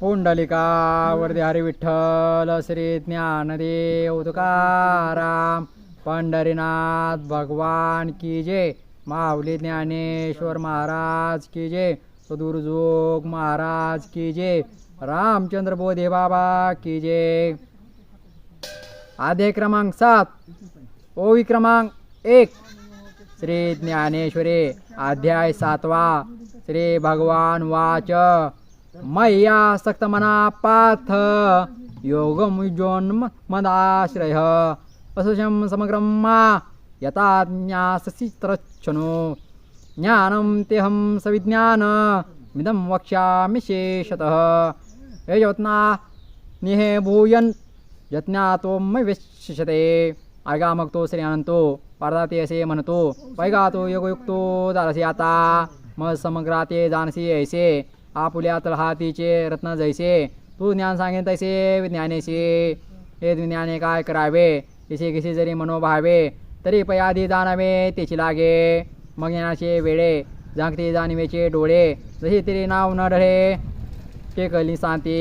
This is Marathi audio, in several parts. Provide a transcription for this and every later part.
पुंडलिका वरदे हरी विठ्ठल श्री ज्ञानदेव तुकाराम पंढरीनाथ भगवान की जय माऊली ज्ञानेश्वर महाराज की जय सदुर्जोग महाराज की जय रामचंद्र बोधे बाबा की जय. आधे क्रमांक सात ओवी क्रमांक एक श्री ज्ञानेश्वरी अध्याय सातवा श्री भगवान वाच. मय्या सक्तमना पाथ योगमुजोन्म मदाश्रय। असुशम समग्रम मा यथा ज्ञाससि त्रच्छनु। ज्ञानं सविज्ञान मिदम वक्ष्यामि शेषतः। हे यत्ना निहे भूयन् यज्ञातो मै विशिषते ऐका मग तो श्री अनंतो पारदाते असे म्हणतो पैगा तो योगयुक्तो दारसी आता मग समग्राते जानसी ऐसे। आपुल्या तळहातीचे रत्न जैसे तू ज्ञान सांगेन तैसे विज्ञानेशी. हे विज्ञाने काय करावे? किसे किसे जरी मनोभावे तरी पयादी जाणावे त्याची लागे. मग ज्ञानाचे वेळे जागते जाणीवेचे डोळे जसे तरी नाव न डळे टेकली सांती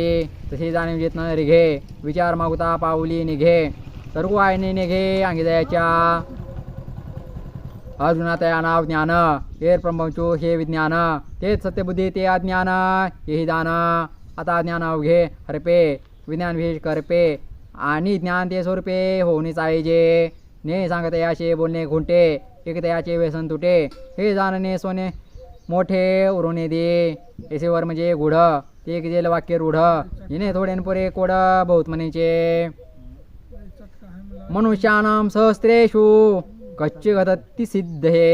तशी जाणीव जेत न रिघे. विचार मागता पाऊली निघे. तरगु आईने निघे अंगिदयाच्या अर्जुनातया नाव ज्ञान हे प्रपंचो हे विज्ञान तेच सत्यबुद्धी ते अज्ञान हेही दान आता ज्ञान अवघे हरपे विज्ञान विशेष करपे आणि ज्ञान ते स्वरूपे होणे पाहिजे ने सांगत याचे बोलणे घुंटे एक तयाचे व्यसन तुटे. हे जाणणे सोने मोठे उरुणे दे. येसेवर म्हणजे गुढ ते गेल वाक्य रूढ. हिने थोडेन पुरे कोड बहुत म्हणेचे मनुष्यानाम सहस्त्रेषु कच्चे गदत्ति सिद्धे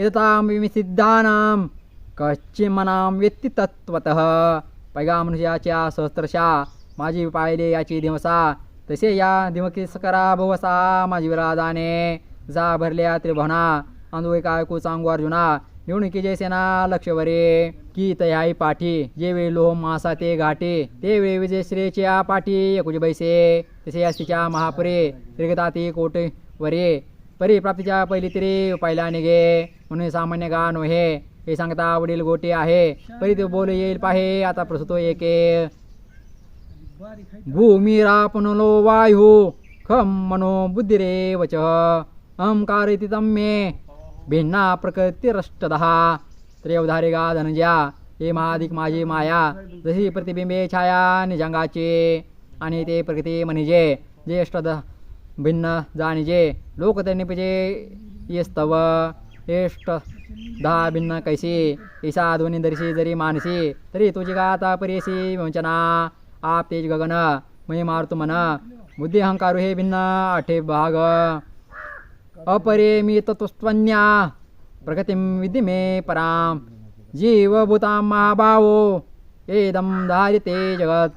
यतां सिद्धानां कच्चे मनां व्यक्ती तत्वतः पैगा मनुष्याच्या सहस्त्रशा माझी पाहिले याची दिवसा तसे या दिवकीस करा भवसा माझी विराजाने जा भरल्या त्रिभुवना अंधू एका सांगू अर्जुना निवडणुकी जय सेना लक्षवरे। की तयाई पाठी जे वेळी लोह मासा ते घाटे ते वेळी विजय श्रेच्या पाठी एकुज बैसे। तसे या असतीच्या महापुरे त्रिगताती कोटे वरे परिप्राप्तीच्या पहिली तरी पहिला निघे. म्हणून सामान्य गा नोहे हे सांगता वडील गोटे आहे. परी ते बोल येईल पाहे. आता प्रसुतो एके. भूमी रापनलो वायू. खम मनो बुद्धिरे वच. अहंकार इति तम्मे भिन्ना प्रकृतिरष्टदहा त्रयोधारे गा धनज्या. हे महाधिक माझी माया. जशी प्रतिबिंबे छाया निजंगाचे. आणि ते प्रकृती म्हणजे ज्येष्ठ भिन्न जाणीजे लोक त्यांनी पिजे येस्तव एष्ट दहा भिन्न कैसी ईशा ध्वनी दर्शी जरी मानसी तरी तुझी गाता परेसी वंचना आप तेज गगन मय मारुत मन बुद्धी अहंकारू हे भिन्न आठे भाग। अपरिमित तुस्त्वन्या प्रगतीम विधी विधि मे परां जीवभूताम महाभावो एदम धारिते जगत।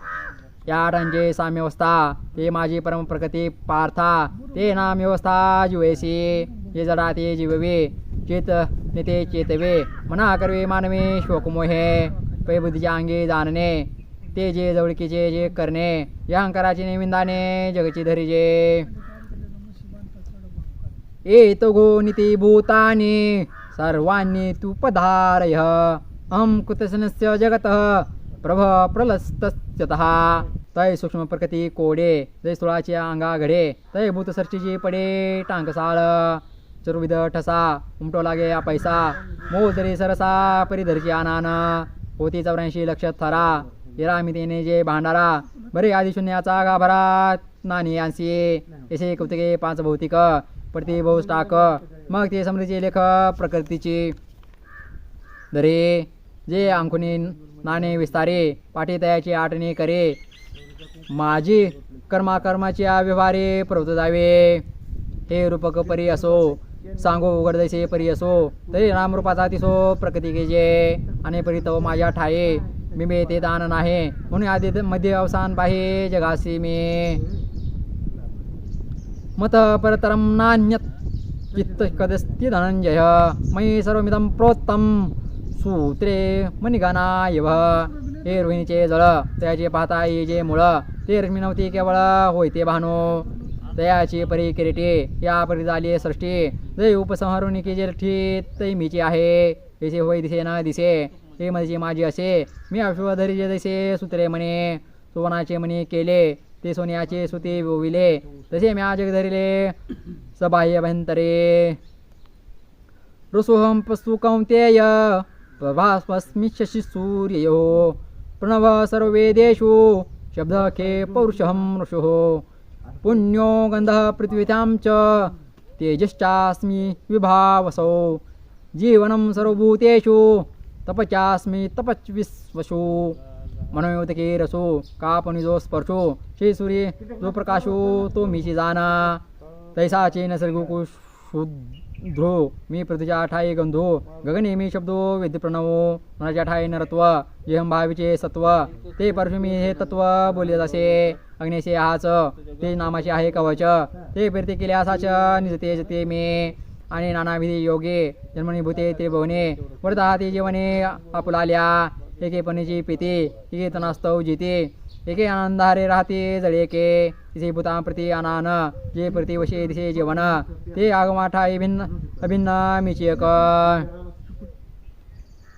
या रंजे साम्यवस्था ते माझी परम पार्था ते नाम व्यवस्था जुवेसी जे जडा ते जीववे चेत नेते चेतवे. मना करवे मानवे शोकमोहे पै बुद्धीच्या अंगी जाणणे ते जे जवळकीचे जे करणे या अहंकाराचे निविंदाने जगची धरीजे. एतो गो निती भूतानि सर्वांनी तू पधारय अहं कुतसनस्य जगतः. प्रभ प्रलस्तस्यतः। तय सूक्ष्म प्रकृती कोडे जय सुळाच्या अंगा घडे तय भूतसर्चीची पडे टांकसाळ चरुविध ठसा उमटो लागे या पैसा मोजरी सरसा परिधरची आनान होती चौऱ्याऐंशी लक्ष थरा। हिरामितीने जे भांडारा। बरे आधी शून्याचा गाभरात नानी यांसी। येसे कौतिके पाच भौतिक। प्रति बहुस टाक मग ते समृद्धीचे लेख प्रकृतीची। दरे जे अंकुनी नाणे विस्तारे पाटीतयाची आठणी करे. माझी कर्माकर्माची व्यवहारे प्रवृत्त जावे. हे रूपक परी असो सांगो उघडदैसे परी असो तरी रामरूपाचा तिसो प्रकृती गेजे आणि परी तव माझ्या ठाये मी मे ते दान नाही. म्हणून आधी मध्ये अवसान पाहे जगासी मी. मत परतरं नान्यत चित्त कदस्ति धनंजय। मयि सर्वमिदं प्रोत्तम। सूत्रे मणिगणा येव हे रोहिणीचे जळ त्याचे पाहता ये जे मुळ ते रश्मी नव्हती केवळ होय ते भानो। दयाची परी किरीटे या परी झाली सृष्टी। जय उपसंहारुणी की जे ठी तै मीची आहे। येसे होय दिसे न दिसे हे म्हणजे माझी असे। मी अश्वधरी जे जैसे सुत्रे म्हणे सोनाचे म्हणे केले ते सोन्याचे सुते विले तसे मी जग धरिले सबाह्य भंतरे ऋसोहम पस्तु कौंतेय प्रभास्मि शशि सूर्ययो प्रणव सर्ववेदेषु। शब्दखे पौरुषहं ऋषुः। पुण्यो गन्धः पृथ्वीतां च। तेजश्चास्मि विभावसौ। जीवनं सर्वभूतेषु। तपचास्मि तपच्विश्वसु मनोयोतके रसो कापनिजो स्पर्शो। श्री सूर्य जो प्रकाशो तो मीची जाना तैसाचे नैसर्गिक ध्रो मी पृथ्वीच्या ठाई गंधो गगने मी शब्दो वेद्यप्रणवो मनाच्या आठाय नरत्व जेहम भावीचे सत्व ते परशुमी हे तत्व बोलले जसे अग्नेशे हाच ते नामाचे आहे कवच ते फिरते केले असाच निजते जते मे आणि नानाविधी योगे जन्मनी भूते ते भवने वरता ते जीवने आपुलाल्या एके पणीची पिते एके तनास्तव जिते एके आनंदारे राहते जळे के तिचे प्रति अनान जे प्रति वशे दिसे जेवण. ते आगमाठा भिन्न अभिन्न मिची एक.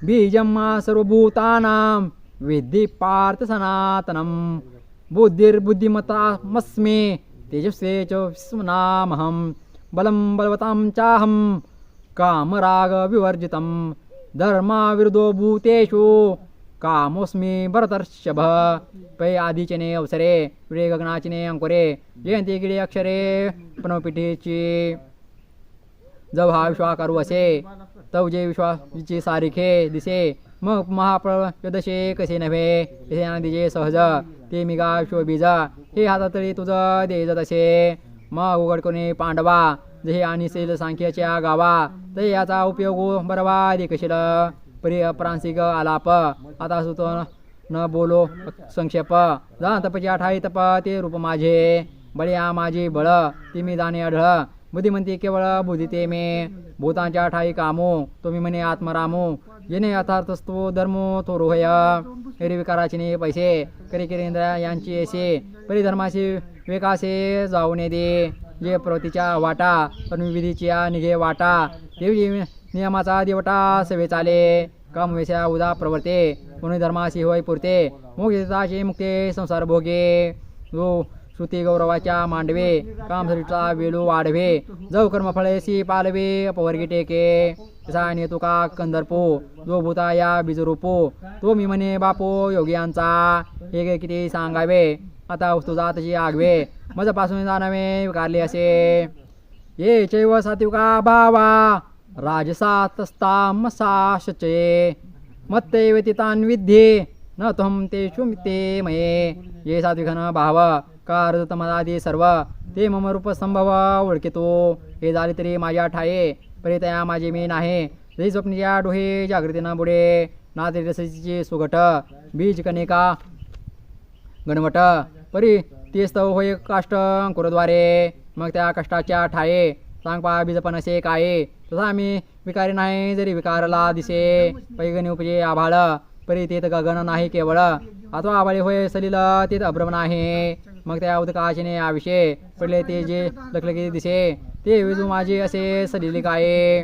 बीजम्मा सर्वभूतानां विद्धी पार्थ सनातनं बुद्धिर्बुद्धिमतामस्मि तेजस्वे च विस्मनामहं बलं बलवतां चाहं कामरागविवर्जितं धर्माविरुद्धो भूतेषु कामोस्मी भरतर्षभ पै आदिचने अवसरे विडे गगनाचिने अंकुरे जयंती गिडे अक्षरे प्रणवपिठेची जव हा विश्वाकारू असे तव जे विश्वाची सारिखे दिसे मग महाप्रदशे कसे नव्हे तसे आनंदीजे सहज ते मिगा शोबीज हे हातातळी तुझं देज असे मग उघड कोणी पांडवा जे आणि सेल सांख्याच्या गावा ते याचा उपयोग बरवा देखशील परी प्रांसिक आलाप आता सुतो न बोलो संक्षेप. जा तपची आठाई तप ते रूप माझे बळ्या माझे बळ ती मी जाणे अढळ. बुद्धिमंती केवळ बुद्धिते मे भूतांच्या ठाई कामो तुम्ही म्हणे आत्मरामो. येणे यथार्थस्तो धर्मो तो रोहय. हेरी विकाराचे पैसे करी केंद्र यांची ऐसे परिधर्माशी विकासे जाऊने दे. जे प्रवृत्तीच्या वाटा विधीच्या निघे वाटा. देवी नियमाचा दिवटा सवे चाले कामवेशा उदा प्रवर्ते कोणी धर्माशी होय पुरते मोक्षाचे मुक्ते संसार भोगे. जो श्रुती गौरवाच्या मांडवे कामसरीचा वेलू वाढवे जव कर्मफळेसी पालवे अपवर्गी टेके. तसा नेतुका कंदर्पो जो भूता या बीजरूपो तो मी म्हणे बापो योगियांचा. हे किती सांगावे आता वस्तू जातची आगवे मजपासून जाणावे विकारले असे. ये चैव सातिका भावा राजसातस्तामसाशचे। शचे मत्तैव विध्ये न त्वं तेषु ते मये ये सात्विघन भाव कारतमदादी सर्व ते मम रूप संभव ओळखितो। हे झाले तरी माझ्या ठाये परितया माझे मी नाही। जरी स्वप्नीच्या डोहे जागृतीनं बुडे। ना तरी रसीचे सुगट बीज कनिका गणवट। परी ते स्तव होय काष्ट अंकुरद्वारे। मग त्या कष्टाच्या ठाये सांग पा बीजपण असे काय। तसा आम्ही विकारी नाही जरी विकारला दिसे पैगणी उपजे आभाळ परी तेथ गगन नाही केवळ. अथवा आभाळी होय सलील तेथ अभ्रम नाही. मग त्या उदकाशिने आविषे पडले ते जे लखलकी दिसे ते विजू माझे असे सलिली काय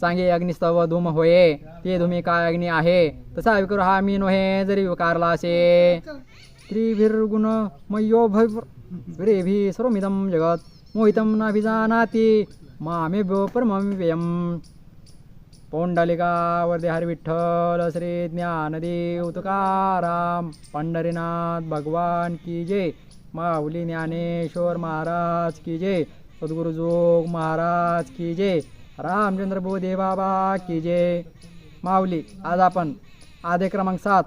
चांगे अग्निस्तव धूम होये ते धुमी काय अग्नी आहे? तसा विकर हा मी नोहे जरी विकारला असे. त्रिभिर्गुण मितम जगत मोहितम जगत् भिजानाती मामी मामेभ्यो परमं व्यम पौंडलिका वरदे हरी विठ्ठल श्री ज्ञानदेव तुकाराम पंढरीनाथ भगवान की जय। माऊली ज्ञानेश्वर महाराज की जय। सद्गुरुजोग महाराज की जय। रामचंद्र बोधे बाबा की जय। माऊली आज आपण आधे क्रमांक सात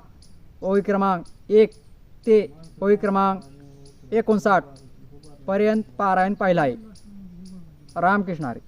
ओळी क्रमांक एक ते ओळी क्रमांक एकोणसाठ पर्यंत पारायण पाहिला आहे. रामकृष्ण हरी.